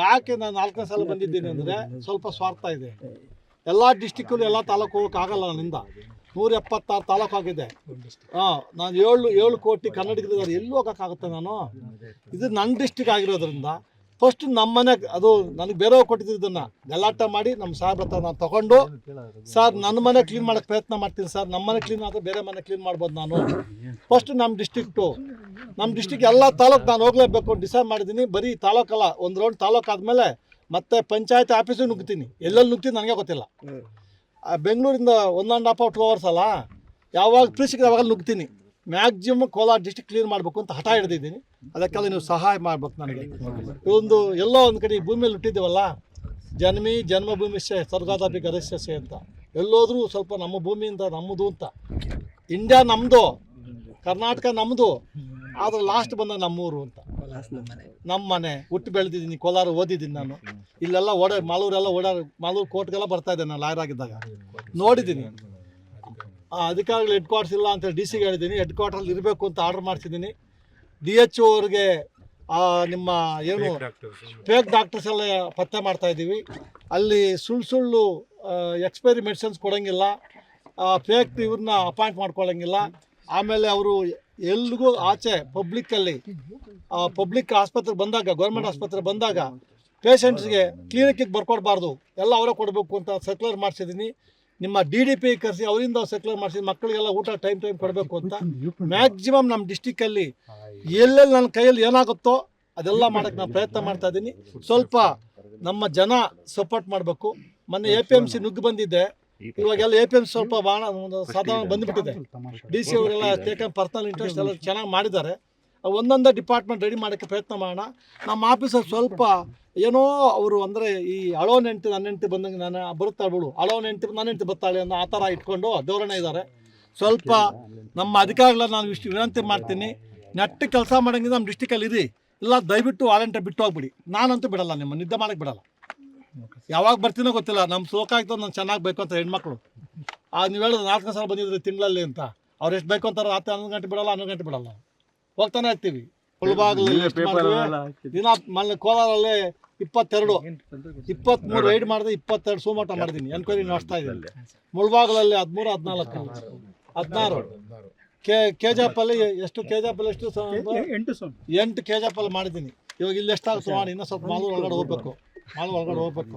ಯಾಕೆ ನಾನು ನಾಲ್ಕನೇ ಸಲ ಬಂದಿದ್ದೀನಿ ಅಂದರೆ ಸ್ವಲ್ಪ ಸ್ವಾರ್ಥ ಇದೆ. ಎಲ್ಲ ಡಿಸ್ಟಿಕ್ಕಲ್ಲೂ ಎಲ್ಲ ತಾಲೂಕು ಹೋಗೋಕ್ಕಾಗಲ್ಲ ನನ್ನಿಂದ. ನೂರ ಎಪ್ಪತ್ತಾರು ತಾಲೂಕು ಆಗಿದೆ. ಹಾಂ, ನಾನು ಏಳು ಏಳು ಕೋಟಿ ಕನ್ನಡಿಗರಿದ್ದಾರೆ. ಎಲ್ಲಿ ಹೋಗೋಕ್ಕಾಗುತ್ತೆ ನಾನು? ಇದು ನನ್ನ ಡಿಸ್ಟಿಕ್ ಆಗಿರೋದ್ರಿಂದ. ಫಸ್ಟ್ ನಮ್ಮ ಮನೆ ಅದು ನನಗೆ ಬೇರೆಯವ್ರು ಕೊಟ್ಟಿದ್ದು ಇದನ್ನು. ಗಲಾಟೆ ಮಾಡಿ ನಮ್ಮ ಸಾಹೇಬ್ರ ಹತ್ರ ನಾನು ತೊಗೊಂಡು, ಸರ್ ನನ್ನ ಮನೆ ಕ್ಲೀನ್ ಮಾಡೋಕ್ಕೆ ಪ್ರಯತ್ನ ಮಾಡ್ತೀನಿ ಸರ್. ನಮ್ಮ ಮನೆ ಕ್ಲೀನ್ ಆದರೆ ಬೇರೆ ಮನೆ ಕ್ಲೀನ್ ಮಾಡ್ಬೋದು ನಾನು. ಫಸ್ಟ್ ನಮ್ಮ ಡಿಸ್ಟಿಕ್ಟು ನಮ್ಮ ಡಿಸ್ಟಿಕ್ ಎಲ್ಲ ತಾಲೂಕು ನಾನು ಹೋಗ್ಲೇಬೇಕು ಡಿಸೈಡ್ ಮಾಡಿದ್ದೀನಿ ಬರೀ ತಾಲೂಕಲ್ಲ, ಒಂದು ರೌಂಡ್ ತಾಲೂಕು ಆದಮೇಲೆ ಮತ್ತೆ ಪಂಚಾಯತ್ ಆಫೀಸು ನುಗ್ತೀನಿ. ಎಲ್ಲೆಲ್ಲಿ ನುಗ್ತೀನಿ ನನಗೆ ಗೊತ್ತಿಲ್ಲ. ಬೆಂಗಳೂರಿಂದ one and half two hours ಅಲ್ಲ ಯಾವಾಗ ಫ್ರೀ ಸಿಕ್ಕಿದೆ ಯಾವಾಗ ನುಗ್ತೀನಿ. ಮ್ಯಾಕ್ಸಿಮಮ್ ಕೋಲಾರ ಡಿಸ್ಟಿಕ್ ಕ್ಲೀನ್ ಮಾಡಬೇಕು ಅಂತ ಹಠ ಹಿಡಿದಿದ್ದೀನಿ. ಅದಕ್ಕೆಲ್ಲ ನೀವು ಸಹಾಯ ಮಾಡ್ಬೇಕು ನನಗೆ. ಒಂದು ಎಲ್ಲೋ ಒಂದು ಕಡೆ ಭೂಮಿಯಲ್ಲಿ ಹುಟ್ಟಿದ್ದೀವಲ್ಲ, ಜನ್ಮಿ ಜನ್ಮಭೂಮಿಶ್ಯ ಸ್ವರ್ಗಾದಾಪಿ ಗರಸ್ಯಸೆ ಅಂತ. ಎಲ್ಲೋದ್ರೂ ಸ್ವಲ್ಪ ನಮ್ಮ ಭೂಮಿಯಿಂದ ನಮ್ಮದು ಅಂತ. ಇಂಡಿಯಾ ನಮ್ಮದು ಕರ್ನಾಟಕ ನಮ್ಮದು ಆದ್ರೆ ಲಾಸ್ಟ್ ಬಂದ ನಮ್ಮೂರು ಅಂತ. ನಮ್ಮ ಮನೆ, ಹುಟ್ಟು ಬೆಳೆದಿದ್ದೀನಿ, ಕೋಲಾರ ಓದಿದ್ದೀನಿ ನಾನು. ಇಲ್ಲೆಲ್ಲ ಓಡ, ಮಾಲೂರೆಲ್ಲ ಓಡಾಡ ಮಾಲೂರು ಕೋರ್ಟ್ಗೆಲ್ಲ ಬರ್ತಾ ಇದ್ದೆ ನಾನು ಲಾಯರ್ ಆಗಿದ್ದಾಗ. ನೋಡಿದ್ದೀನಿ. ಅಧಿಕಾರಿಗಳು ಹೆಡ್ ಕ್ವಾರ್ಟರ್ಸ್ ಇಲ್ಲ ಅಂತ ಡಿ ಸಿಗೆ ಹೇಳಿದ್ದೀನಿ ಹೆಡ್ ಕ್ವಾರ್ಟರ್ಲ್ಲಿ ಇರಬೇಕು ಅಂತ ಆರ್ಡರ್ ಮಾಡ್ತಿದ್ದೀನಿ ಡಿ ಎಚ್ ಅವ್ರಿಗೆ ನಿಮ್ಮ ಏನು ಫೇಕ್ ಡಾಕ್ಟರ್ಸ್ ಎಲ್ಲ ಪತ್ತೆ ಮಾಡ್ತಾ ಇದ್ದೀವಿ. ಅಲ್ಲಿ ಸುಳ್ಳು ಸುಳ್ಳು ಎಕ್ಸ್ಪೈರಿ ಮೆಡಿಸಿನ್ಸ್ ಕೊಡೋಂಗಿಲ್ಲ. ಫೇಕ್ ಇವ್ರನ್ನ ಅಪಾಯಿಂಟ್ ಮಾಡ್ಕೊಳ್ಳೋಂಗಿಲ್ಲ ಆಮೇಲೆ ಅವರು ಎಲ್ರಿಗೂ ಆಚೆ ಪಬ್ಲಿಕ್ಕಲ್ಲಿ ಪಬ್ಲಿಕ್ ಆಸ್ಪತ್ರೆಗೆ ಬಂದಾಗ ಗೌರ್ಮೆಂಟ್ ಆಸ್ಪತ್ರೆ ಬಂದಾಗ ಪೇಷಂಟ್ಸ್ಗೆ ಕ್ಲಿನಿಕ್ಕಿಗೆ ಬರ್ಕೊಡ್ಬಾರ್ದು. ಎಲ್ಲ ಅವರೇ ಕೊಡಬೇಕು ಅಂತ ಸರ್ಕ್ಯುಲರ್ ಮಾಡಿಸಿದ್ದೀನಿ. ನಿಮ್ಮ ಡಿ ಡಿ ಪಿ ಕರೆಸಿ ಅವರಿಂದ ಸೆಕ್ಯುಲರ್ ಮಾಡಿಸಿ ಮಕ್ಕಳಿಗೆಲ್ಲ ಊಟ ಟೈಮ್ ಟೈಮ್ ಕೊಡಬೇಕು ಅಂತ. ಮ್ಯಾಕ್ಸಿಮಮ್ ನಮ್ಮ ಡಿಸ್ಟಿಕ್ಕಲ್ಲಿ ಎಲ್ಲೆಲ್ಲಿ ನನ್ನ ಕೈಯಲ್ಲಿ ಏನಾಗುತ್ತೋ ಅದೆಲ್ಲ ಮಾಡೋಕ್ಕೆ ನಾನು ಪ್ರಯತ್ನ ಮಾಡ್ತಾ ಇದ್ದೀನಿ. ಸ್ವಲ್ಪ ನಮ್ಮ ಜನ ಸಪೋರ್ಟ್ ಮಾಡಬೇಕು. ಮೊನ್ನೆ ಎ ಪಿ ಎಂ ಸಿ ನುಗ್ಗಿ ಬಂದಿದ್ದೆ. ಇವಾಗೆಲ್ಲ ಎ ಪಿ ಎಂ ಸ್ವಲ್ಪ ಭಾಳ ಒಂದು ಸಾಧಾರಣ ಬಂದುಬಿಟ್ಟಿದೆ. ಡಿ ಸಿ ಅವರೆಲ್ಲ ಟೇಕನ್ ಪರ್ಸನಲ್ ಇಂಟ್ರೆಸ್ಟ್ ಎಲ್ಲ ಚೆನ್ನಾಗಿ ಮಾಡಿದ್ದಾರೆ. ಒಂದೊಂದೇ ಡಿಪಾರ್ಟ್ಮೆಂಟ್ ರೆಡಿ ಮಾಡೋಕ್ಕೆ ಪ್ರಯತ್ನ ಮಾಡೋಣ. ನಮ್ಮ ಆಫೀಸರ್ ಸ್ವಲ್ಪ ಏನೋ ಅವರು ಅಂದರೆ ಈ ಹಳೋ ನೆಂಟು, ನನ್ನ ಹೆಂಡತಿ ಬಂದಂಗೆ ನಾನು ಬರುತ್ತಾ ಬಿಡು. ಹಳೋ ನೆಂಟು, ನನ್ನ ಹೆಂಡತಿ ಬರ್ತಾಳೆ ಅನ್ನೋ ಆ ಥರ ಇಟ್ಕೊಂಡು ಧೋರಣೆ ಇದ್ದಾರೆ. ಸ್ವಲ್ಪ ನಮ್ಮ ಅಧಿಕಾರಿಗಳ ನಾನು ಇಷ್ಟು ವಿನಂತಿ ಮಾಡ್ತೀನಿ. ನೆಟ್ಟು ಕೆಲಸ ಮಾಡೋಂಗೆ ನಮ್ಮ ಡಿಸ್ಟಿಕಲ್ಲಿ ಇರಿ. ಇಲ್ಲ ದಯವಿಟ್ಟು ವಾಲಂಟಿಯರ್ ಬಿಟ್ಟು ಹೋಗ್ಬಿಡಿ. ನಾನಂತೂ ಬಿಡಲ್ಲ ನಿಮ್ಮ ನಿದ್ದೆ ಮಾಡಕ್ಕೆ ಬಿಡಲ್ಲ. ಯಾವಾಗ ಬರ್ತೀನೋ ಗೊತ್ತಿಲ್ಲ. ನಮ್ಮ ಸೋಕ ಆಗ್ತದೆ ನಾನು ಚೆನ್ನಾಗಿ ಬೇಕು ಅಂತ ಹೆಣ್ಮಕ್ಳು. ಆ, ನೀವು ಹೇಳಿದ್ರೆ ನಾಲ್ಕು ಸಲ ಬಂದಿದ್ರೆ ತಿಂಗಳಲ್ಲಿ ಅಂತ. ಅವ್ರು ಎಷ್ಟು ಬೇಕು ಅಂತಾರೆ ರಾತ್ರಿ ಹನ್ನೊಂದು ಗಂಟೆ ಬಿಡಲ್ಲ, ಹನ್ನೊಂದು ಗಂಟೆ ಬಿಡಲ್ಲ. ಹೋಗ್ತಾನೆ ಇರ್ತೀವಿ. ದಿನ ಮೊನ್ನೆ ಕೋಲಾರಲ್ಲಿ ಇಪ್ಪತ್ತೆರಡು ಇಪ್ಪತ್ಮೂರು ರೈಡ್ ಮಾಡಿದೆ ಇಪ್ಪತ್ತೆರಡು ಸೋಮಾಟ ಮಾಡಿದೀನಿ. ಎನ್ಕ್ವೈರಿ ನಡೆಸ್ತಾ ಇದ್ದೀನಿ ಮುಳ್ಬಾಗಲಲ್ಲಿ ಹದಿಮೂರು ಹದಿನಾಲ್ಕು. ಹದಿನಾರು. ಕೆ ಕೆ ಅಲ್ಲಿ ಎಷ್ಟು ಕೆ ಅಲ್ಲಿ ಎಷ್ಟು ಸ- ಎಂಟು ಕೆ ಅಲ್ಲಿ ಮಾಡಿದ್ದೀನಿ ಇವಾಗ ಇಲ್ಲಿ ಎಷ್ಟಾಗುತ್ತೆ ಮಾಡಿ ಇನ್ನೂ ಸ್ವಲ್ಪ ಮಾಲೂರು ಒಳಗಡೆ ಹೋಗ್ಬೇಕು. ಮಾಲೂರು ಒಳಗಡೆ ಹೋಗ್ಬೇಕು.